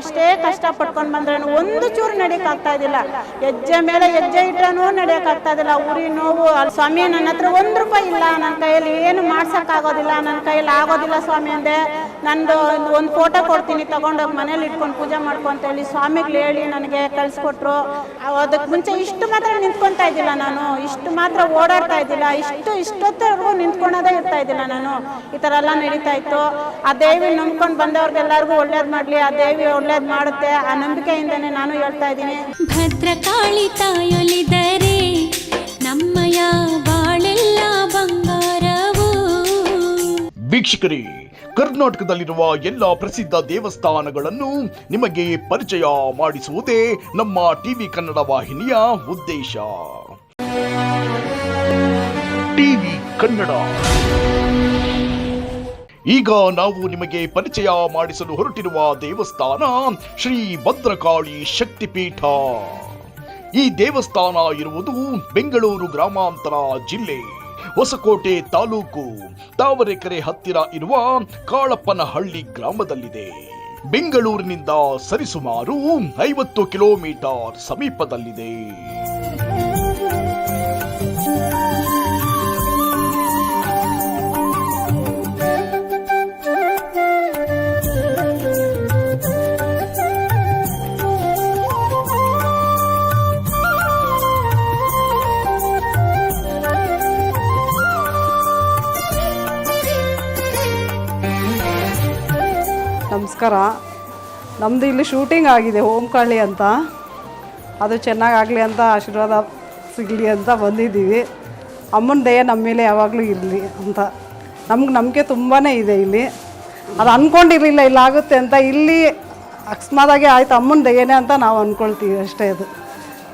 ಎಷ್ಟೇ ಕಷ್ಟ ಪಡ್ಕೊಂಡು ಬಂದ್ರೂ ಒಂದು ಚೂರು ನಡಿಯಕ್ ಆಗ್ತಾ ಇದ್ದಿಲ್ಲ. ಹೆಜ್ಜೆ ಮೇಲೆ ಹೆಜ್ಜೆ ಇಟ್ಟರೂ ನಡಿಯಕ್ ಆಗ್ತಾ ಇದ್ದಿಲ್ಲ. ಉರಿ ನೋವು ಸ್ವಾಮಿ ನನ್ನ ಹತ್ರ ಒಂದು ರೂಪಾಯಿ ಇಲ್ಲ. ನನ್ನ ಕೈಯಲ್ಲಿ ಏನು ಮಾಡ್ಸೋಕ್ಕಾಗೋದಿಲ್ಲ ನನ್ನ ಕೈಯಲ್ಲಿ ಆಗೋದಿಲ್ಲ ಸ್ವಾಮಿ ಅಂದೆ. ನಂದು ಒಂದು ಫೋಟೋ ಕೊಡ್ತೀನಿ. ತಗೊಂಡು ಮನೇಲಿ ಇಟ್ಕೊಂಡು ಪೂಜೆ ಮಾಡ್ಕೊ ಅಂತ ಹೇಳಿ ಸ್ವಾಮಿಗಳು ಹೇಳಿ ನನಗೆ ಕಳಿಸ್ಕೊಟ್ರು. ಅದಕ್ಕೆ ಮುಂಚೆ ಇಷ್ಟು ಮಾತ್ರ ನಿಂತ್ಕೊತಾ ಇದ್ದಿಲ್ಲ ನಾನು. ಇಷ್ಟು ಮಾತ್ರ ಓಡಾಡ್ತಾ ಇದ್ದಿಲ್ಲ. ಇಷ್ಟು ಇಷ್ಟೊತ್ತವರೆಗೂ ನಿಂತ್ಕೊಳೋದೇ ಇರ್ತಾ ಇದ್ದಿಲ್ಲ ನಾನು. ಈ ಥರ ಎಲ್ಲ ನಡೀತಾ ಇತ್ತು. ಆ ದೇವಿ ನಂಬ್ಕೊಂಡು ಬಂದವ್ರಿಗೆಲ್ಲರಿಗೂ ಒಳ್ಳೇದು ಮಾಡಲಿ ಆ ದೇವಿ ಒಳ್ಳೇದು ಮಾಡುತ್ತೆ ಆ ನಂಬಿಕೆಯಿಂದನೇ ನಾನು ಹೇಳ್ತಾ ಇದ್ದೀನಿ. ಭದ್ರಕಾಳಿ ತಾಯೊಲಿದರೆ ನಮ್ಮಯ ಬಾಳೆಲ್ಲ ಬಂಗಾರವು. ವೀಕ್ಷಕರೇ ಕರ್ನಾಟಕದಲ್ಲಿರುವ ಎಲ್ಲ ಪ್ರಸಿದ್ಧ ದೇವಸ್ಥಾನಗಳನ್ನು ನಿಮಗೆ ಪರಿಚಯ ಮಾಡಿಸುವುದೇ ನಮ್ಮ ಟಿವಿ ಕನ್ನಡ ವಾಹಿನಿಯ ಉದ್ದೇಶ. ಟಿವಿ ಕನ್ನಡ. ಈಗ ನಾವು ನಿಮಗೆ ಪರಿಚಯ ಮಾಡಿಸಲು ಹೊರಟಿರುವ ದೇವಸ್ಥಾನ ಶ್ರೀ ಭದ್ರಕಾಳಿ ಶಕ್ತಿಪೀಠ. ಈ ದೇವಸ್ಥಾನ ಇರುವುದು ಬೆಂಗಳೂರು ಗ್ರಾಮಾಂತರ ಜಿಲ್ಲೆ, ಹೊಸಕೋಟೆ ತಾಲೂಕು, ತಾವರೆಕೆರೆ ಹತ್ತಿರ ಇರುವ ಕಾಳಪ್ಪನಹಳ್ಳಿ ಗ್ರಾಮದಲ್ಲಿದೆ. ಬೆಂಗಳೂರಿನಿಂದ ಸರಿಸುಮಾರು ಐವತ್ತು ಕಿಲೋಮೀಟರ್ ಸಮೀಪದಲ್ಲಿದೆ. ನಮ್ಮದು ಇಲ್ಲಿ ಶೂಟಿಂಗ್ ಆಗಿದೆ ಓಂಕಾಳಿ ಅಂತ. ಅದು ಚೆನ್ನಾಗಾಗಲಿ ಅಂತ ಆಶೀರ್ವಾದ ಸಿಗಲಿ ಅಂತ ಬಂದಿದ್ದೀವಿ. ಅಮ್ಮನ ದಯ ನಮ್ಮ ಮೇಲೆ ಯಾವಾಗಲೂ ಇರಲಿ ಅಂತ. ನಮ್ಗೆ ನಂಬಿಕೆ ತುಂಬಾ ಇದೆ ಇಲ್ಲಿ. ಅದು ಅಂದ್ಕೊಂಡಿರಲಿಲ್ಲ ಇಲ್ಲಿ ಆಗುತ್ತೆ ಅಂತ. ಇಲ್ಲಿ ಅಕಸ್ಮಾತಾಗಿ ಆಯ್ತು ಅಮ್ಮನ ದಯನೇ ಅಂತ ನಾವು ಅಂದ್ಕೊಳ್ತೀವಿ ಅಷ್ಟೇ ಅದು.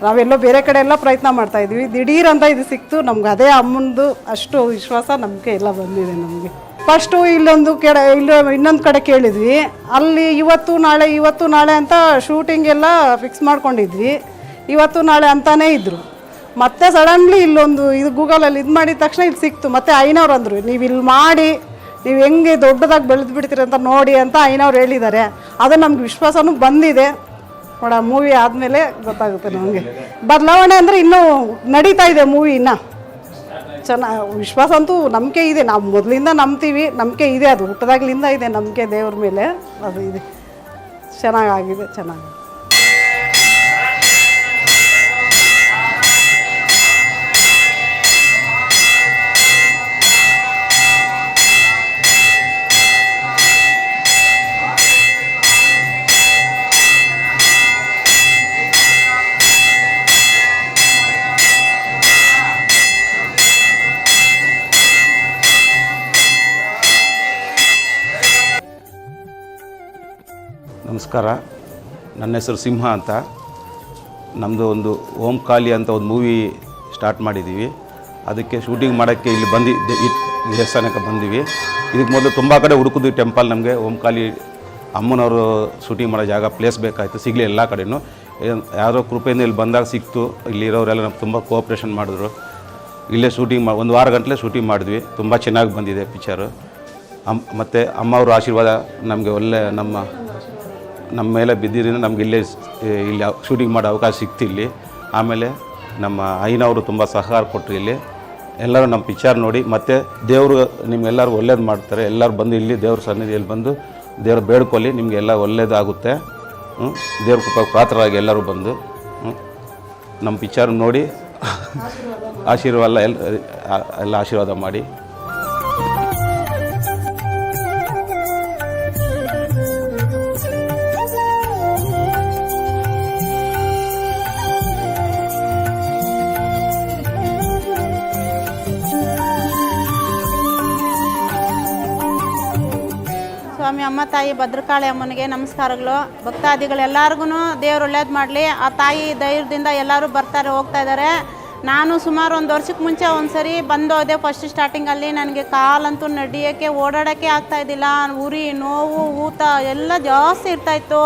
ನಾವೆಲ್ಲೋ ಬೇರೆ ಕಡೆ ಎಲ್ಲ ಪ್ರಯತ್ನ ದಿಢೀರ್ ಅಂತ ಇದು ಸಿಕ್ತು. ನಮ್ಗೆ ಅದೇ ಅಮ್ಮನದು ಅಷ್ಟು ವಿಶ್ವಾಸ, ನಂಬಿಕೆ ಎಲ್ಲ ಬಂದಿದೆ ನಮಗೆ. ಫಸ್ಟು ಇಲ್ಲೊಂದು ಕೆಡ ಇಲ್ಲ, ಇನ್ನೊಂದು ಕಡೆ ಕೇಳಿದ್ವಿ. ಅಲ್ಲಿ ಇವತ್ತು ನಾಳೆ ಇವತ್ತು ನಾಳೆ ಅಂತ ಶೂಟಿಂಗ್ ಎಲ್ಲ ಫಿಕ್ಸ್ ಮಾಡ್ಕೊಂಡಿದ್ವಿ. ಇವತ್ತು ನಾಳೆ ಅಂತಲೇ ಇದ್ದರು ಮತ್ತೆ ಸಡನ್ಲಿ ಇಲ್ಲೊಂದು, ಇದು ಗೂಗಲಲ್ಲಿ ಇದು ಮಾಡಿದ ತಕ್ಷಣ ಇದು ಸಿಕ್ತು. ಮತ್ತೆ ಐನವ್ರು ಅಂದರು, ನೀವು ಇಲ್ಲಿ ಮಾಡಿ, ನೀವು ಹೆಂಗೆ ದೊಡ್ಡದಾಗಿ ಬೆಳೆದು ಬಿಡ್ತೀರಿ ಅಂತ ನೋಡಿ ಅಂತ ಐನವ್ರು ಹೇಳಿದ್ದಾರೆ. ಅದು ನಮ್ಗೆ ವಿಶ್ವಾಸನೂ ಬಂದಿದೆ. ನೋಡ ಮೂವಿ ಆದಮೇಲೆ ಗೊತ್ತಾಗುತ್ತೆ ನಮಗೆ. ಬದಲಾವಣೆ ಅಂದರೆ ಇನ್ನೂ ನಡೀತಾ ಇದೆ ಮೂವಿ ಇನ್ನೂ. ಚೆನ್ನಾಗಿ ವಿಶ್ವಾಸ ಅಂತೂ ನಂಬಿಕೆ ಇದೆ. ನಾವು ಮೊದಲಿಂದ ನಂಬ್ತೀವಿ. ನಂಬಿಕೆ ಇದೆ. ಅದು ಹುಟ್ಟದಾಗ್ಲಿಂದ ಇದೆ. ನಂಬಿಕೆ ದೇವ್ರ ಮೇಲೆ ಅದು ಇದೆ. ಚೆನ್ನಾಗಾಗಿದೆ. ಚೆನ್ನಾಗಿ ನಮಸ್ಕಾರ. ನನ್ನ ಹೆಸರು ಸಿಂಹ ಅಂತ. ನಮ್ಮದು ಒಂದು ಓಂ ಕಾಲಿ ಅಂತ ಒಂದು ಮೂವಿ ಸ್ಟಾರ್ಟ್ ಮಾಡಿದ್ದೀವಿ ಅದಕ್ಕೆ ಶೂಟಿಂಗ್ ಮಾಡೋಕ್ಕೆ ಇಲ್ಲಿ ಬಂದು ದೇವಸ್ಥಾನಕ್ಕೆ ಬಂದಿವಿ. ಇದಕ್ಕೆ ಮೊದಲು ತುಂಬ ಕಡೆ ಹುಡುಕಿದ್ವಿ ಟೆಂಪಲ್ ನಮಗೆ. ಓಂ ಕಾಲಿ ಅಮ್ಮನವರು ಶೂಟಿಂಗ್ ಮಾಡೋ ಜಾಗ ಪ್ಲೇಸ್ ಬೇಕಾಯಿತು, ಸಿಗಲಿ ಎಲ್ಲ ಕಡೆನೂ. ಯಾರೋ ಕೃಪೆಯಿಂದ ಇಲ್ಲಿ ಬಂದಾಗ ಸಿಕ್ತು. ಇಲ್ಲಿರೋರೆಲ್ಲ ನಮ್ಗೆ ತುಂಬ ಕೋಆಪ್ರೇಷನ್ ಮಾಡಿದ್ರು. ಇಲ್ಲೇ ಶೂಟಿಂಗ್ ಮಾಡಿ ಒಂದು ವಾರ ಗಂಟಲೆ ಶೂಟಿಂಗ್ ಮಾಡಿದ್ವಿ. ತುಂಬ ಚೆನ್ನಾಗಿ ಬಂದಿದೆ ಪಿಕ್ಚರು ಅಮ್ಮ ಮತ್ತು ಅಮ್ಮವ್ರ ಆಶೀರ್ವಾದ ನಮಗೆ ಒಳ್ಳೆ ನಮ್ಮ ನಮ್ಮ ಮೇಲೆ ಬಿದ್ದಿದ್ದರಿಂದ ನಮ್ಗೆ ಇಲ್ಲೇ ಇಲ್ಲಿ ಶೂಟಿಂಗ್ ಮಾಡೋ ಅವಕಾಶ ಸಿಕ್ತು ಇಲ್ಲಿ ಆಮೇಲೆ ನಮ್ಮ ಅಯ್ಯನವರು ತುಂಬ ಸಹಕಾರ ಕೊಟ್ಟರು ಇಲ್ಲಿ. ಎಲ್ಲರೂ ನಮ್ಮ ಪಿಕ್ಚರ್ ನೋಡಿ, ಮತ್ತು ದೇವರು ನಿಮ್ಗೆಲ್ಲರಿಗೂ ಒಳ್ಳೇದು ಮಾಡ್ತಾರೆ. ಎಲ್ಲರೂ ಬಂದು ಇಲ್ಲಿ ದೇವ್ರ ಸನ್ನಿಧಿಯಲ್ಲಿ ಬಂದು ದೇವ್ರ ಬೇಡ್ಕೊಳ್ಳಿ, ನಿಮಗೆಲ್ಲ ಒಳ್ಳೇದಾಗುತ್ತೆ. ಹ್ಞೂ ದೇವ್ರ ಕೃಪಾ ಪಾತ್ರರಾಗಿ ಎಲ್ಲರೂ ಬಂದು? ನಮ್ಮ ಪಿಕ್ಚರ್ ನೋಡಿ, ಆಶೀರ್ವಾದ ಎಲ್ಲ ಎಲ್ಲ ಆಶೀರ್ವಾದ ಮಾಡಿ. ಸ್ವಾಮಿ ಅಮ್ಮ, ತಾಯಿ ಭದ್ರಕಾಳಿ ಅಮ್ಮನಿಗೆ ನಮಸ್ಕಾರಗಳು. ಭಕ್ತಾದಿಗಳೆಲ್ಲರಿಗೂ ದೇವರು ಒಳ್ಳೇದು ಮಾಡಲಿ. ಆ ತಾಯಿ ಧೈರ್ಯದಿಂದ ಎಲ್ಲರೂ ಬರ್ತಾರೆ, ಹೋಗ್ತಾ ಇದ್ದಾರೆ. ನಾನು ಸುಮಾರು ಒಂದು ವರ್ಷಕ್ಕೆ ಮುಂಚೆ ಒಂದು ಸರಿ ಬಂದೋದೆ ಫಸ್ಟ್ ಸ್ಟಾರ್ಟಿಂಗಲ್ಲಿ ನನಗೆ ಕಾಲಂತೂ ನಡಿಯೋಕ್ಕೆ, ಓಡಾಡೋಕ್ಕೆ ಆಗ್ತಾ ಇದ್ದಿಲ್ಲ. ಉರಿ, ನೋವು, ಊತ ಎಲ್ಲ ಜಾಸ್ತಿ ಇರ್ತಾಯಿತ್ತು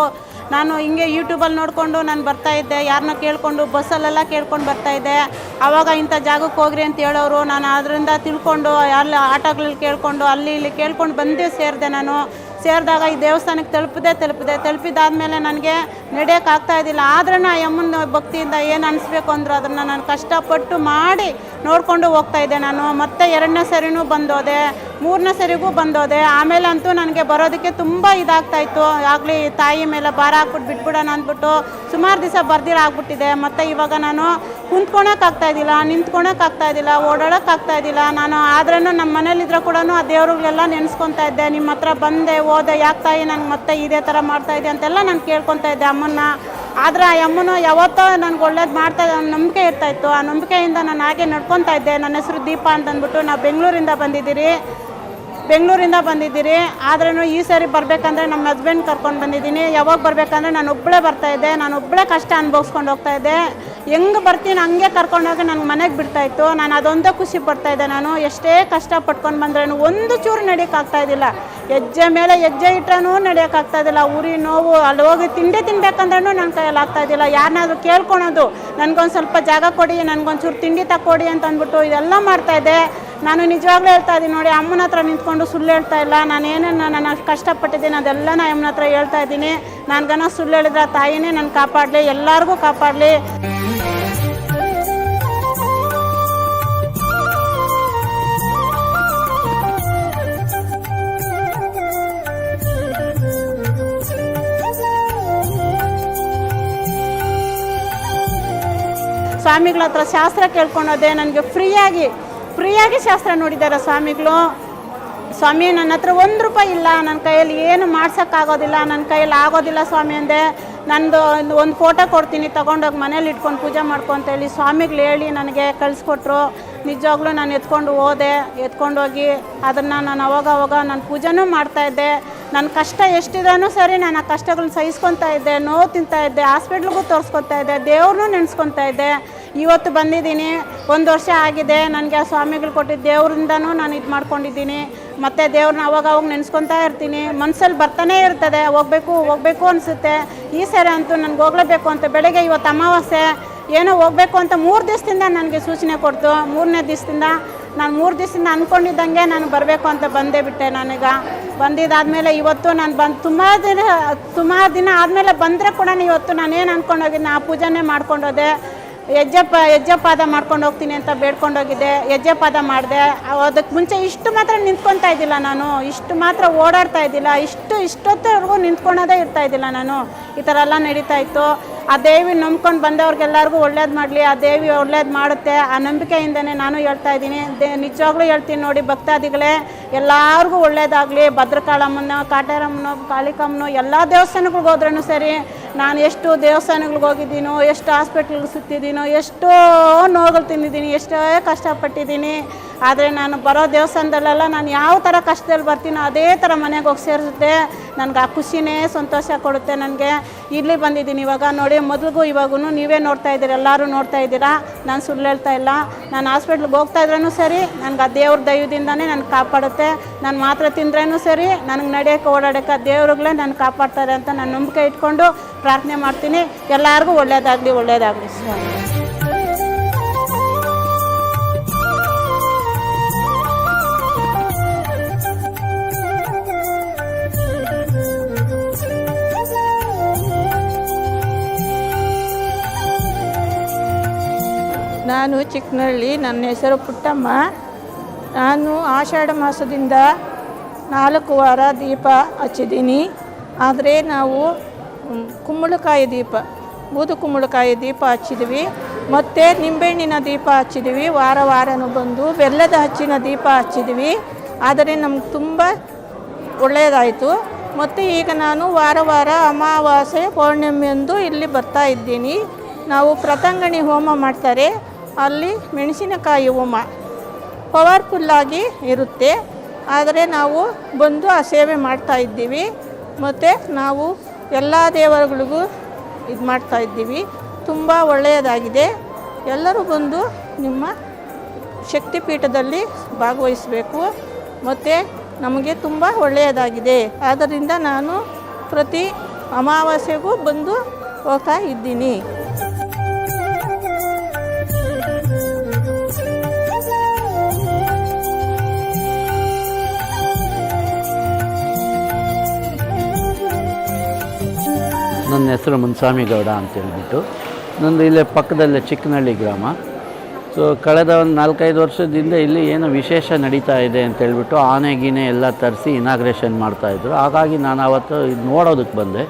ನಾನು ಹಿಂಗೆ ಯೂಟ್ಯೂಬಲ್ಲಿ ನೋಡಿಕೊಂಡು ನಾನು ಬರ್ತಾ ಇದ್ದೆ. ಯಾರನ್ನ ಕೇಳಿಕೊಂಡು ಬಸ್ಸಲ್ಲೆಲ್ಲ ಕೇಳ್ಕೊಂಡು ಬರ್ತಾಯಿದ್ದೆ ಆವಾಗ ಇಂಥ ಜಾಗಕ್ಕೆ ಹೋಗ್ರಿ ಅಂತ ಹೇಳೋರು. ನಾನು ಅದರಿಂದ ತಿಳ್ಕೊಂಡು, ಅಲ್ಲಿ ಆಟೋಗಳಲ್ಲಿ ಕೇಳಿಕೊಂಡು, ಅಲ್ಲಿ ಇಲ್ಲಿ ಕೇಳ್ಕೊಂಡು ಬಂದೇ ಸೇರಿದೆ ನಾನು. ಸೇರಿದಾಗ ಈ ದೇವಸ್ಥಾನಕ್ಕೆ ತಲುಪಿದೆ, ತಲುಪದೆ ತಲುಪಿದಾದ್ಮೇಲೆ ನನಗೆ ನಡೆಯೋಕ್ಕಾಗ್ತಾ ಇದ್ದಿಲ್ಲ. ಆದ್ರೂ ಆ ಯಮ್ಮನ ಭಕ್ತಿಯಿಂದ ಏನು ಅನಿಸ್ಬೇಕು ಅಂದ್ರು ಅದನ್ನು ನಾನು ಕಷ್ಟಪಟ್ಟು ಮಾಡಿ ನೋಡಿಕೊಂಡು ಹೋಗ್ತಾ ಇದ್ದೆ ನಾನು. ಮತ್ತೆ ಎರಡನೇ ಸರಿನೂ ಬಂದೋದೆ, ಮೂರನೇ ಸರಿಗೂ ಬಂದೋದೆ. ಆಮೇಲೆ ಅಂತೂ ನನಗೆ ಬರೋದಕ್ಕೆ ತುಂಬ ಇದಾಗ್ತಾ ಇತ್ತು. ಆಗಲಿ ತಾಯಿ ಮೇಲೆ ಭಾರ ಹಾಕ್ಬಿಟ್ಟು ಬಿಟ್ಬಿಡೋಣ ಅಂದ್ಬಿಟ್ಟು ಸುಮಾರು ದಿವಸ ಬರ್ದಿರ ಆಗ್ಬಿಟ್ಟಿದೆ. ಮತ್ತು ಇವಾಗ ನಾನು ಕುಂತ್ಕೊಳಕ್ಕಾಗ್ತಾ ಇದ್ದಿಲ್ಲ ನಿಂತ್ಕೊಳಕ್ಕಾಗ್ತಾ ಇದ್ದಿಲ್ಲ ಓಡಾಡೋಕ್ಕಾಗ್ತಾ ಇದ್ದಿಲ್ಲ ನಾನು ಆದ್ರೂ ನಮ್ಮ ಮನೇಲಿದ್ರೆ ಕೂಡ ಆ ದೇವ್ರಿಗೆಲ್ಲ ನೆನೆಸ್ಕೊತಾ ಇದ್ದೆ. ನಿಮ್ಮ ಹತ್ರ ಬಂದೆ, ಹೋದೆ, ಯಾಕೆ ತಾಯಿ ನನಗೆ ಮತ್ತೆ ಇದೇ ಥರ ಮಾಡ್ತಾ ಇದೆ ಅಂತೆಲ್ಲ ನಾನು ಕೇಳ್ಕೊತಾ ಇದ್ದೆ ಅಮ್ಮನ್ನ. ಆದರೆ ಆ ಅಮ್ಮನು ಯಾವತ್ತೋ ನನಗೆ ಒಳ್ಳೇದು ಮಾಡ್ತಾ ನಂಬಿಕೆ ಇರ್ತಾ ಇತ್ತು. ಆ ನಂಬಿಕೆಯಿಂದ ನಾನು ಹಾಗೆ ನಡ್ಕೊತಾ ಇದ್ದೆ. ನನ್ನ ಹೆಸರು ದೀಪಾ ಅಂತಂದ್ಬಿಟ್ಟು ನಾವು ಬೆಂಗಳೂರಿಂದ ಬಂದಿದ್ದೀರಿ. ಬೆಂಗಳೂರಿಂದ ಬಂದಿದ್ದೀರಿ. ಆದ್ರೂ ಈ ಸರಿ ಬರಬೇಕಂದ್ರೆ ನಮ್ಮ ಹಸ್ಬೆಂಡ್ ಕರ್ಕೊಂಡು ಬಂದಿದ್ದೀನಿ. ಯಾವಾಗ ಬರಬೇಕಂದ್ರೆ ನಾನು ಒಬ್ಬಳೇ ಬರ್ತಾ ಇದ್ದೆ. ನಾನು ಒಬ್ಬಳೇ ಕಷ್ಟ ಅನುಭವಿಸ್ಕೊಂಡು ಹೋಗ್ತಾ ಇದ್ದೆ. ಹೆಂಗೆ ಬರ್ತೀನಿ ಹಂಗೆ ಕರ್ಕೊಂಡೋಗಿ ನನಗೆ ಮನೆಗೆ ಬಿಡ್ತಾಯಿತ್ತು ನಾನು ಅದೊಂದೇ ಖುಷಿ ಪಡ್ತಾ ಇದ್ದೆ ನಾನು. ಎಷ್ಟೇ ಕಷ್ಟ ಪಟ್ಕೊಂಡು ಬಂದ್ರೂ ಒಂದು ಚೂರು ನಡೆಯೋಕ್ಕಾಗ್ತಾ ಇದ್ದಿಲ್ಲ. ಹೆಜ್ಜೆ ಮೇಲೆ ಹೆಜ್ಜೆ ಇಟ್ಟರೂ ನಡೆಯೋಕ್ಕಾಗ್ತಾ ಇದ್ದಿಲ್ಲ. ಉರಿ, ನೋವು, ಅಲ್ಲಿ ಹೋಗಿ ತಿಂಡಿ ತಿನ್ಬೇಕಂದ್ರೂ ನನ್ನ ಕೈಯಲ್ಲಿ ಆಗ್ತಾ ಇದ್ದಿಲ್ಲ. ಯಾರನ್ನಾದ್ರೂ ಕೇಳ್ಕೊಳೋದು, ನನಗೊಂದು ಸ್ವಲ್ಪ ಜಾಗ ಕೊಡಿ, ನನಗೊಂಚೂರು ತಿಂಡಿ ತಕ್ಕೊಡಿ ಅಂತ ಅಂದ್ಬಿಟ್ಟು ಇದೆಲ್ಲ ಮಾಡ್ತಾ ಇದ್ದೆ. ನಾನು ನಿಜವಾಗ್ಲೂ ಹೇಳ್ತಾ ಇದ್ದೀನಿ ನೋಡಿ, ಅಮ್ಮನ ಹತ್ರ ನಿಂತ್ಕೊಂಡು ಸುಳ್ಳು ಹೇಳ್ತಾ ಇಲ್ಲ. ನಾನು ಏನೇನು ನಾನು ಕಷ್ಟಪಟ್ಟಿದ್ದೀನಿ ಅದೆಲ್ಲ ನಾನು ಅಮ್ಮನ ಹತ್ರ ಹೇಳ್ತಾ ಇದ್ದೀನಿ. ನನಗನ ಸುಳ್ಳು ಹೇಳಿದ್ರೆ ತಾಯಿನೇ ನಾನು ಕಾಪಾಡಲಿ, ಎಲ್ಲರಿಗೂ ಕಾಪಾಡಲಿ. ಸ್ವಾಮಿಗಳ ಹತ್ರ ಶಾಸ್ತ್ರ ಕೇಳ್ಕೊಳೋದೆ ನನಗೆ ಫ್ರೀಯಾಗಿ ಫ್ರೀಯಾಗಿ ಶಾಸ್ತ್ರ ನೋಡಿದ್ದಾರೆ ಸ್ವಾಮಿಗಳು. ಸ್ವಾಮಿ ನನ್ನ ಹತ್ರ ಒಂದು ರೂಪಾಯಿ ಇಲ್ಲ, ನನ್ನ ಕೈಯಲ್ಲಿ ಏನು ಮಾಡ್ಸೋಕ್ಕಾಗೋದಿಲ್ಲ, ನನ್ನ ಕೈಯಲ್ಲಿ ಆಗೋದಿಲ್ಲ ಸ್ವಾಮಿ ಅಂದೆ. ನಂದು ಒಂದು ಫೋಟೋ ಕೊಡ್ತೀನಿ, ತೊಗೊಂಡೋಗಿ ಮನೇಲಿ ಇಟ್ಕೊಂಡು ಪೂಜೆ ಮಾಡ್ಕೊ ಅಂತ ಹೇಳಿ ಸ್ವಾಮಿಗಳು ಹೇಳಿ ನನಗೆ ಕಳಿಸ್ಕೊಟ್ರು. ನಿಜವಾಗ್ಲೂ ನಾನು ಎತ್ಕೊಂಡು ಹೋದೆ ಎತ್ಕೊಂಡು ಹೋಗಿ ಅದನ್ನು ನಾನು ಅವಾಗ ಅವಾಗ ನಾನು ಪೂಜೆನೂ ಮಾಡ್ತಾಯಿದ್ದೆ ನನ್ನ ಕಷ್ಟ ಎಷ್ಟಿದ್ರೂ ಸರಿ, ನಾನು ಆ ಕಷ್ಟಗಳನ್ನ ಸಹಿಸ್ಕೊತಾ ಇದ್ದೆ, ನೋವು ತಿಂತಾ ಇದ್ದೆ, ಹಾಸ್ಪಿಟ್ಲಿಗೂ ತೋರಿಸ್ಕೊತಾ ಇದ್ದೆ, ದೇವ್ರನ್ನೂ ನೆನೆಸ್ಕೊತಾ ಇದ್ದೆ. ಇವತ್ತು ಬಂದಿದ್ದೀನಿ. ಒಂದು ವರ್ಷ ಆಗಿದೆ. ನನಗೆ ಆ ಸ್ವಾಮಿಗಳು ಕೊಟ್ಟಿದ್ದ ದೇವ್ರಿಂದನೂ ನಾನು ಇದು ಮಾಡ್ಕೊಂಡಿದ್ದೀನಿ. ಮತ್ತು ದೇವ್ರನ್ನ ಅವಾಗ ಅವಾಗ ನೆನೆಸ್ಕೊತಾ ಇರ್ತೀನಿ. ಮನಸ್ಸಲ್ಲಿ ಬರ್ತಾನೆ ಇರ್ತದೆ. ಹೋಗ್ಬೇಕು ಹೋಗ್ಬೇಕು ಅನಿಸುತ್ತೆ. ಈ ಸರಿ ಅಂತೂ ನನಗೆ ಹೋಗ್ಲೇಬೇಕು ಅಂತ ಬೆಳಗ್ಗೆ ಇವತ್ತು ಅಮಾವಾಸ್ಯೆ. ಏನೋ ಹೋಗ್ಬೇಕು ಅಂತ ಮೂರು ದಿವಸದಿಂದ ನನಗೆ ಸೂಚನೆ ಕೊಡ್ತು. ಮೂರನೇ ದಿವಸದಿಂದ ನಾನು ಮೂರು ದಿವಸದಿಂದ ಅಂದ್ಕೊಂಡಿದ್ದಂಗೆ ನಾನು ಬರಬೇಕು ಅಂತ ಬಂದೇ ಬಿಟ್ಟೆ ನನಗೆ. ಬಂದಿದ್ದಾದಮೇಲೆ ಇವತ್ತು ನಾನು ಬಂದು ತುಂಬ ದಿನ ಸುಮಾರು ದಿನ ಆದಮೇಲೆ ಬಂದರೆ ಕೂಡ ಇವತ್ತು ನಾನು ಏನು ಅಂದ್ಕೊಂಡೋಗಿದ್ದೆ ಆ ಪೂಜೆನೇ ಮಾಡ್ಕೊಂಡೋದೆ. ಹೆಜ್ಜೆಪ ಹೆಜ್ಜೆಪಾದ ಮಾಡ್ಕೊಂಡು ಹೋಗ್ತೀನಿ ಅಂತ ಬೇಡ್ಕೊಂಡೋಗಿದ್ದೆ ಹೆಜ್ಜೆಪಾದ ಮಾಡಿದೆ. ಅದಕ್ಕೆ ಮುಂಚೆ ಇಷ್ಟು ಮಾತ್ರ ನಿಂತ್ಕೊತಾ ಇದ್ದಿಲ್ಲ ನಾನು. ಇಷ್ಟು ಮಾತ್ರ ಓಡಾಡ್ತಾ ಇದ್ದಿಲ್ಲ. ಇಷ್ಟು, ಇಷ್ಟೊತ್ತವರೆಗೂ ನಿಂತ್ಕೊಳೋದೇ ಇರ್ತಾ ಇದ್ದಿಲ್ಲ ನಾನು. ಈ ಥರ ಎಲ್ಲ ನಡೀತಾ ಇತ್ತು. ಆ ದೇವಿ ನಂಬ್ಕೊಂಡು ಬಂದವ್ರಿಗೆಲ್ಲರಿಗೂ ಒಳ್ಳೇದು ಮಾಡಲಿ. ಆ ದೇವಿ ಒಳ್ಳೇದು ಮಾಡುತ್ತೆ. ಆ ನಂಬಿಕೆಯಿಂದನೇ ನಾನು ಹೇಳ್ತಾ ಇದ್ದೀನಿ. ದೇ, ನಿಜವಾಗ್ಲೂ ಹೇಳ್ತೀನಿ ನೋಡಿ ಭಕ್ತಾದಿಗಳೇ. ಎಲ್ಲರಿಗೂ ಒಳ್ಳೇದಾಗಲಿ. ಭದ್ರಕಾಳಮ್ಮನ ಕಾಟಾರಮ್ಮನ ಕಾಳಿಕಮ್ಮನ ಎಲ್ಲ ದೇವಸ್ಥಾನಗಳಿಗೆ ಹೋದ್ರೂ ಸರಿ. ನಾನು ಎಷ್ಟು ದೇವಸ್ಥಾನಗಳಿಗೆ ಹೋಗಿದ್ದೀನೋ ಎಷ್ಟು ಹಾಸ್ಪಿಟ್ಲಿಗೆ ಸುತ್ತಿದ್ದೀನೋ ಎಷ್ಟೋ ನೋವುಗಳು ತಿಂದಿದ್ದೀನಿ ಎಷ್ಟೇ ಕಷ್ಟಪಟ್ಟಿದ್ದೀನಿ. ಆದರೆ ನಾನು ಬರೋ ದೇವಸ್ಥಾನದಲ್ಲೆಲ್ಲ ನಾನು ಯಾವ ಥರ ಕಷ್ಟದಲ್ಲಿ ಬರ್ತೀನೋ ಅದೇ ಥರ ಮನೆಗೆ ಹೋಗಿ ಸೇರಿಸುತ್ತೆ. ನನಗೆ ಆ ಖುಷಿನೇ ಸಂತೋಷ ಕೊಡುತ್ತೆ ನನಗೆ. ಇಲ್ಲಿ ಬಂದಿದ್ದೀನಿ ಇವಾಗ. ನೋಡಿ, ಮೊದಲಿಗೂ ಇವಾಗೂ ನೀವೇ ನೋಡ್ತಾ ಇದ್ದೀರಿ, ಎಲ್ಲರೂ ನೋಡ್ತಾ ಇದ್ದೀರಾ? ನಾನು ಸುಳ್ಳು ಹೇಳ್ತಾ ಇಲ್ಲ. ನಾನು ಹಾಸ್ಪಿಟ್ಲಿಗೆ ಹೋಗ್ತಾ ಇದ್ರೂ ಸರಿ, ನನಗೆ ಆ ದೇವ್ರ ದೈವದಿಂದನೇ ನನಗೆ ಕಾಪಾಡುತ್ತೆ. ನಾನು ಮಾತ್ರ ತಿಂದ್ರೂ ಸರಿ, ನನಗೆ ನಡೆಯೋಕ್ಕೆ ಓಡಾಡೋಕ್ಕೆ ದೇವ್ರುಗಳೇ ನಾನು ಕಾಪಾಡ್ತಾರೆ ಅಂತ ನಾನು ನಂಬಿಕೆ ಇಟ್ಕೊಂಡು ಪ್ರಾರ್ಥನೆ ಮಾಡ್ತೀನಿ. ಎಲ್ಲರಿಗೂ ಒಳ್ಳೆಯದಾಗಲಿ ಒಳ್ಳೆಯದಾಗಲಿ ಸ್ವಾಮಿ ನಾನು ಚಿಕ್ಕನಹಳ್ಳಿ ನನ್ನ ಹೆಸರು ಪುಟ್ಟಮ್ಮ. ನಾನು ಆಷಾಢ ಮಾಸದಿಂದ ನಾಲ್ಕು ವಾರ ದೀಪ ಹಚ್ಚಿದ್ದೀನಿ. ಆದರೆ ನಾವು ಕುಂಬಳಕಾಯಿ ದೀಪ, ಬೂದು ಕುಂಬಳಕಾಯಿ ದೀಪ ಹಚ್ಚಿದ್ವಿ. ಮತ್ತು ನಿಂಬೆಹಣ್ಣಿನ ದೀಪ ಹಚ್ಚಿದ್ವಿ. ವಾರ ವಾರನೂ ಬಂದು ಬೆಲ್ಲದ ಹಚ್ಚಿನ ದೀಪ ಹಚ್ಚಿದ್ವಿ. ಆದರೆ ನಮ್ಗೆ ತುಂಬ ಒಳ್ಳೆಯದಾಯಿತು. ಮತ್ತು ಈಗ ನಾನು ವಾರ ವಾರ ಅಮಾವಾಸ್ಯೆ ಪೌರ್ಣಿಮೆಯಂದು ಇಲ್ಲಿ ಬರ್ತಾ ಇದ್ದೀನಿ. ನಾವು ಪ್ರತಂಗಣಿ ಹೋಮ ಮಾಡ್ತಾರೆ. ಅಲ್ಲಿ ಮೆಣಸಿನಕಾಯಿ ಹೋಮ ಪವರ್ಫುಲ್ಲಾಗಿ ಇರುತ್ತೆ. ಆದರೆ ನಾವು ಬಂದು ಆ ಸೇವೆ ಮಾಡ್ತಾ ಇದ್ದೀವಿ. ಮತ್ತು ನಾವು ಎಲ್ಲ ದೇವರುಗಳಿಗೂ ಇದು ಮಾಡ್ತಾ ಇದ್ದೀವಿ. ತುಂಬ ಒಳ್ಳೆಯದಾಗಿದೆ. ಎಲ್ಲರೂ ಬಂದು ನಿಮ್ಮ ಶಕ್ತಿಪೀಠದಲ್ಲಿ ಭಾಗವಹಿಸಬೇಕು. ಮತ್ತು ನಮಗೆ ತುಂಬ ಒಳ್ಳೆಯದಾಗಿದೆ. ಆದ್ದರಿಂದ ನಾನು ಪ್ರತಿ ಅಮಾವಾಸ್ಯೆಗೂ ಬಂದು ಹೋಗ್ತಾ ಇದ್ದೀನಿ. ನನ್ನ ಹೆಸರು ಮುನ್ಸ್ವಾಮಿ ಗೌಡ ಅಂತೇಳ್ಬಿಟ್ಟು. ನಂದು ಇಲ್ಲೇ ಪಕ್ಕದಲ್ಲೇ ಚಿಕ್ಕನಹಳ್ಳಿ ಗ್ರಾಮ. ಸೊ ಕಳೆದ ಒಂದು ನಾಲ್ಕೈದು ವರ್ಷದಿಂದ ಇಲ್ಲಿ ಏನೋ ವಿಶೇಷ ನಡೀತಾ ಇದೆ ಅಂತೇಳ್ಬಿಟ್ಟು ಆನೆ ಗೀನೆ ಎಲ್ಲ ತರಿಸಿ ಇನಾಗ್ರೇಷನ್ ಮಾಡ್ತಾಯಿದ್ರು ಹಾಗಾಗಿ ನಾನು ಆವತ್ತು ಇದು ನೋಡೋದಕ್ಕೆ ಬಂದೆ.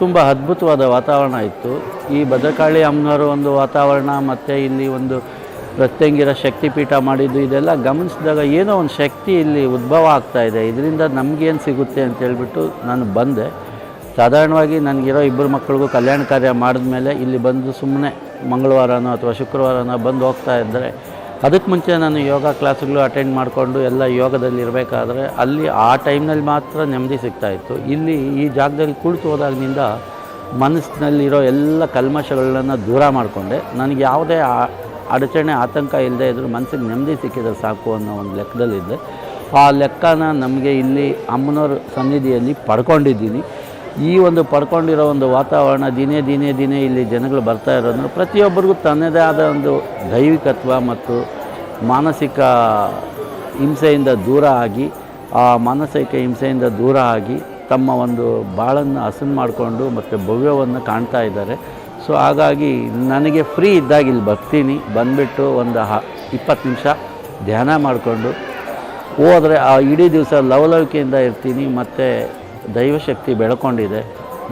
ತುಂಬ ಅದ್ಭುತವಾದ ವಾತಾವರಣ ಇತ್ತು. ಈ ಭದ್ರಕಾಳಿ ಅಮ್ಮನವರು ಒಂದು ವಾತಾವರಣ, ಮತ್ತು ಇಲ್ಲಿ ಒಂದು ಪ್ರತ್ಯಂಗಿರ ಶಕ್ತಿಪೀಠ ಮಾಡಿದ್ದು, ಇದೆಲ್ಲ ಗಮನಿಸಿದಾಗ ಏನೋ ಒಂದು ಶಕ್ತಿ ಇಲ್ಲಿ ಉದ್ಭವ ಆಗ್ತಾಯಿದೆ ಇದೆ. ಇದರಿಂದ ನಮಗೇನು ಸಿಗುತ್ತೆ ಅಂತ ಹೇಳ್ಬಿಟ್ಟು ನಾನು ಬಂದೆ. ಸಾಧಾರಣವಾಗಿ ನನಗಿರೋ ಇಬ್ಬರು ಮಕ್ಕಳಿಗೂ ಕಲ್ಯಾಣ ಕಾರ್ಯ ಮಾಡಿದ ಮೇಲೆ ಇಲ್ಲಿ ಬಂದು ಸುಮ್ಮನೆ ಮಂಗಳವಾರನೋ ಅಥವಾ ಶುಕ್ರವಾರನೋ ಬಂದು ಹೋಗ್ತಾ ಇದ್ದರೆ, ಅದಕ್ಕೆ ಮುಂಚೆ ನಾನು ಯೋಗ ಕ್ಲಾಸ್ಗಳು ಅಟೆಂಡ್ ಮಾಡಿಕೊಂಡು ಎಲ್ಲ ಯೋಗದಲ್ಲಿ ಇರಬೇಕಾದ್ರೆ ಅಲ್ಲಿ ಆ ಟೈಮ್ನಲ್ಲಿ ಮಾತ್ರ ನೆಮ್ಮದಿ ಸಿಗ್ತಾಯಿತ್ತು ಇಲ್ಲಿ ಈ ಜಾಗದಲ್ಲಿ ಕುಳಿತು ಹೋದಾಗಿನಿಂದ ಮನಸ್ಸಿನಲ್ಲಿರೋ ಎಲ್ಲ ಕಲ್ಮಶಗಳನ್ನು ದೂರ ಮಾಡಿಕೊಂಡೆ. ನನಗೆ ಯಾವುದೇ ಅಡಚಣೆ, ಆತಂಕ ಇಲ್ಲದೆ ಇದ್ದರೂ ಮನಸ್ಸಿಗೆ ನೆಮ್ಮದಿ ಸಿಕ್ಕಿದ್ರೆ ಸಾಕು ಅನ್ನೋ ಒಂದು ಲೆಕ್ಕದಲ್ಲಿದ್ದೆ. ಆ ಲೆಕ್ಕನ ನಮಗೆ ಇಲ್ಲಿ ಅಮ್ಮನವ್ರ ಸನ್ನಿಧಿಯಲ್ಲಿ ಪಡ್ಕೊಂಡಿದ್ದೀನಿ. ಈ ಒಂದು ಪಡ್ಕೊಂಡಿರೋ ಒಂದು ವಾತಾವರಣ ದಿನೇ ದಿನೇ ದಿನೇ ಇಲ್ಲಿ ಜನಗಳು ಬರ್ತಾ ಇರೋದು ಪ್ರತಿಯೊಬ್ಬರಿಗೂ ತನ್ನದೇ ಆದ ಒಂದು ದೈವಿಕತ್ವ ಮತ್ತು ಮಾನಸಿಕ ಹಿಂಸೆಯಿಂದ ದೂರ ಆಗಿ, ಆ ಮಾನಸಿಕ ಹಿಂಸೆಯಿಂದ ದೂರ ಆಗಿ ತಮ್ಮ ಒಂದು ಬಾಳನ್ನು ಹಸನ್ ಮಾಡಿಕೊಂಡು ಮತ್ತು ಭವ್ಯವನ್ನು ಕಾಣ್ತಾ ಇದ್ದಾರೆ. ಸೊ ಹಾಗಾಗಿ ನನಗೆ ಫ್ರೀ ಇದ್ದಾಗ ಇಲ್ಲಿ ಬರ್ತೀನಿ. ಬಂದುಬಿಟ್ಟು ಒಂದು ಹ, ಇಪ್ಪತ್ತು ನಿಮಿಷ ಧ್ಯಾನ ಮಾಡಿಕೊಂಡು ಹೋದರೆ, ಆ ಇಡೀ ದಿವಸ ಲವಲವಿಕೆಯಿಂದ ಇರ್ತೀನಿ. ಮತ್ತು ದೈವಶಕ್ತಿ ಬೆಳ್ಕೊಂಡಿದೆ.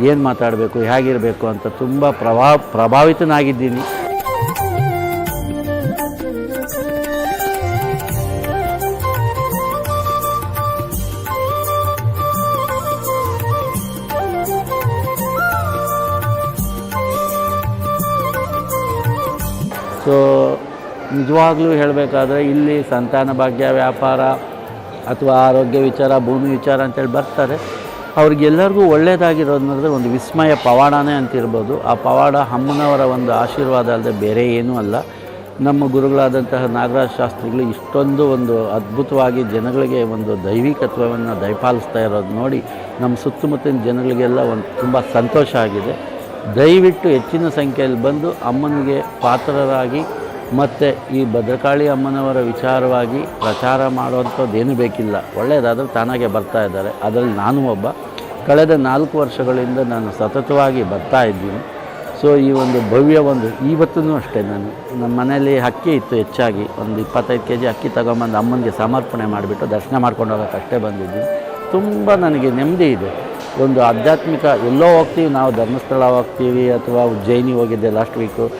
ಏನು ಮಾತಾಡಬೇಕು, ಹೇಗಿರಬೇಕು ಅಂತ ತುಂಬ ಪ್ರಭಾವ ಪ್ರಭಾವಿತನಾಗಿದ್ದೀನಿ. ಸೊ ನಿಜವಾಗ್ಲೂ ಹೇಳಬೇಕಾದ್ರೆ ಇಲ್ಲಿ ಸಂತಾನ ಭಾಗ್ಯ ವ್ಯಾಪಾರ ಅಥವಾ ಆರೋಗ್ಯ ವಿಚಾರ, ಭೂಮಿ ವಿಚಾರ ಅಂತೇಳಿ ಬರ್ತಾರೆ. ಅವ್ರಿಗೆಲ್ಲರಿಗೂ ಒಳ್ಳೆಯದಾಗಿರೋದಂದ್ರೆ ಒಂದು ವಿಸ್ಮಯ ಪವಾಡನೇ ಅಂತಿರ್ಬೋದು. ಆ ಪವಾಡ ಅಮ್ಮನವರ ಒಂದು ಆಶೀರ್ವಾದ ಅಲ್ಲದೆ ಬೇರೆ ಏನೂ ಅಲ್ಲ. ನಮ್ಮ ಗುರುಗಳಾದಂತಹ ನಾಗರಾಜ ಶಾಸ್ತ್ರಿಗಳು ಇಷ್ಟೊಂದು ಒಂದು ಅದ್ಭುತವಾಗಿ ಜನಗಳಿಗೆ ಒಂದು ದೈವಿಕತ್ವವನ್ನು ದಯಪಾಲಿಸ್ತಾ ಇರೋದು ನೋಡಿ ನಮ್ಮ ಸುತ್ತಮುತ್ತಲಿನ ಜನಗಳಿಗೆಲ್ಲ ಒಂದು ತುಂಬ ಸಂತೋಷ ಆಗಿದೆ. ದಯವಿಟ್ಟು ಹೆಚ್ಚಿನ ಸಂಖ್ಯೆಯಲ್ಲಿ ಬಂದು ಅಮ್ಮನಿಗೆ ಪಾತ್ರರಾಗಿ ಮತ್ತು ಈ ಭದ್ರಕಾಳಿ ಅಮ್ಮನವರ ವಿಚಾರವಾಗಿ ಪ್ರಚಾರ ಮಾಡುವಂಥದ್ದು ಏನೂ ಬೇಕಿಲ್ಲ. ಒಳ್ಳೆಯದಾದರೂ ತಾನಾಗೆ ಬರ್ತಾ ಇದ್ದಾರೆ. ಅದರಲ್ಲಿ ನಾನು ಒಬ್ಬ. ಕಳೆದ ನಾಲ್ಕು ವರ್ಷಗಳಿಂದ ನಾನು ಸತತವಾಗಿ ಬರ್ತಾ ಇದ್ದೀನಿ. ಸೊ ಈ ಒಂದು ಭವ್ಯ ಒಂದು ಇವತ್ತೂ ಅಷ್ಟೇ ನಾನು. ನಮ್ಮ ಮನೆಯಲ್ಲಿ ಅಕ್ಕಿ ಇತ್ತು ಹೆಚ್ಚಾಗಿ. ಒಂದು ಇಪ್ಪತ್ತೈದು ಕೆ ಜಿ ಅಕ್ಕಿ ತಗೊಂಬಂದು ಅಮ್ಮನಿಗೆ ಸಮರ್ಪಣೆ ಮಾಡಿಬಿಟ್ಟು ದರ್ಶನ ಮಾಡ್ಕೊಂಡು ಹೋಗೋಕೆ ಅಷ್ಟೇ ಬಂದಿದ್ದೀನಿ. ತುಂಬ ನನಗೆ ನೆಮ್ಮದಿ ಇದೆ. ಒಂದು ಆಧ್ಯಾತ್ಮಿಕ ಎಲ್ಲೋ ಹೋಗ್ತೀವಿ. ನಾವು ಧರ್ಮಸ್ಥಳ ಹೋಗ್ತೀವಿ ಅಥವಾ ಉಜ್ಜಯಿನಿ ಹೋಗಿದ್ದೆ ಲಾಸ್ಟ್ ವೀಕು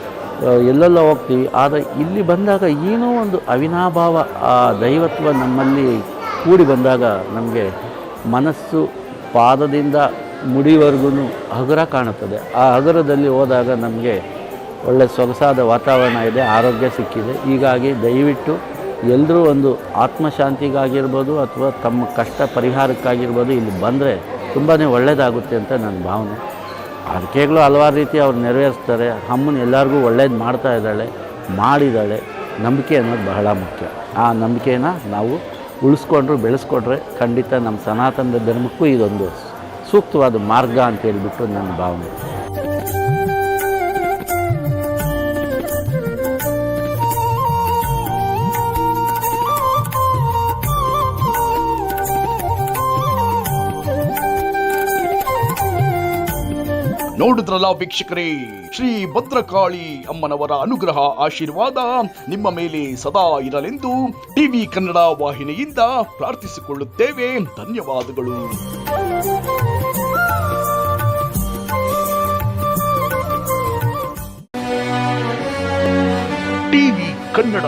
ಎಲ್ಲೆಲ್ಲೋ ಹೋಗ್ತೀವಿ. ಆದರೆ ಇಲ್ಲಿ ಬಂದಾಗ ಏನೋ ಒಂದು ಅವಿನಾಭಾವ, ಆ ದೈವತ್ವ ನಮ್ಮಲ್ಲಿ ಕೂಡಿ ಬಂದಾಗ ನಮಗೆ ಮನಸ್ಸು ಪಾದದಿಂದ ಮುಡಿವರೆಗೂ ಹಗುರ ಕಾಣುತ್ತದೆ. ಆ ಹಗುರದಲ್ಲಿ ಹೋದಾಗ ನಮಗೆ ಒಳ್ಳೆ ಸೊಗಸಾದ ವಾತಾವರಣ ಇದೆ, ಆರೋಗ್ಯ ಸಿಕ್ಕಿದೆ. ಹೀಗಾಗಿ ದಯವಿಟ್ಟು ಎಲ್ಲರೂ ಒಂದು ಆತ್ಮಶಾಂತಿಗಾಗಿರ್ಬೋದು ಅಥವಾ ತಮ್ಮ ಕಷ್ಟ ಪರಿಹಾರಕ್ಕಾಗಿರ್ಬೋದು ಇಲ್ಲಿ ಬಂದರೆ ತುಂಬಾ ಒಳ್ಳೆಯದಾಗುತ್ತೆ ಅಂತ ನನ್ನ ಭಾವನೆ. ಅಡಿಕೆಗಳು ಹಲವಾರು ರೀತಿ ಅವ್ರು ನೆರವೇರಿಸ್ತಾರೆ. ಅಮ್ಮನ ಎಲ್ಲರಿಗೂ ಒಳ್ಳೇದು ಮಾಡ್ತಾ ಇದ್ದಾಳೆ, ಮಾಡಿದ್ದಾಳೆ. ನಂಬಿಕೆ ಅನ್ನೋದು ಬಹಳ ಮುಖ್ಯ. ಆ ನಂಬಿಕೆನ ನಾವು ಉಳಿಸ್ಕೊಂಡ್ರು, ಬೆಳೆಸ್ಕೊಂಡ್ರೆ ಖಂಡಿತ ನಮ್ಮ ಸನಾತನದ ಧರ್ಮಕ್ಕೂ ಇದೊಂದು ಸೂಕ್ತವಾದ ಮಾರ್ಗ ಅಂತ ಹೇಳ್ಬಿಟ್ಟು ನನ್ನ ಭಾವನೆ. ನೋಡಿದ್ರಲ್ಲ ವೀಕ್ಷಕರೇ. ಶ್ರೀ ಭದ್ರಕಾಳಿ ಅಮ್ಮನವರ ಅನುಗ್ರಹ ಆಶೀರ್ವಾದ ನಿಮ್ಮ ಮೇಲೆ ಸದಾ ಇರಲೆಂದು ಟಿವಿ ಕನ್ನಡ ವಾಹಿನಿಯಿಂದ ಪ್ರಾರ್ಥಿಸಿಕೊಳ್ಳುತ್ತೇವೆ. ಧನ್ಯವಾದಗಳು. ಟಿವಿ ಕನ್ನಡ.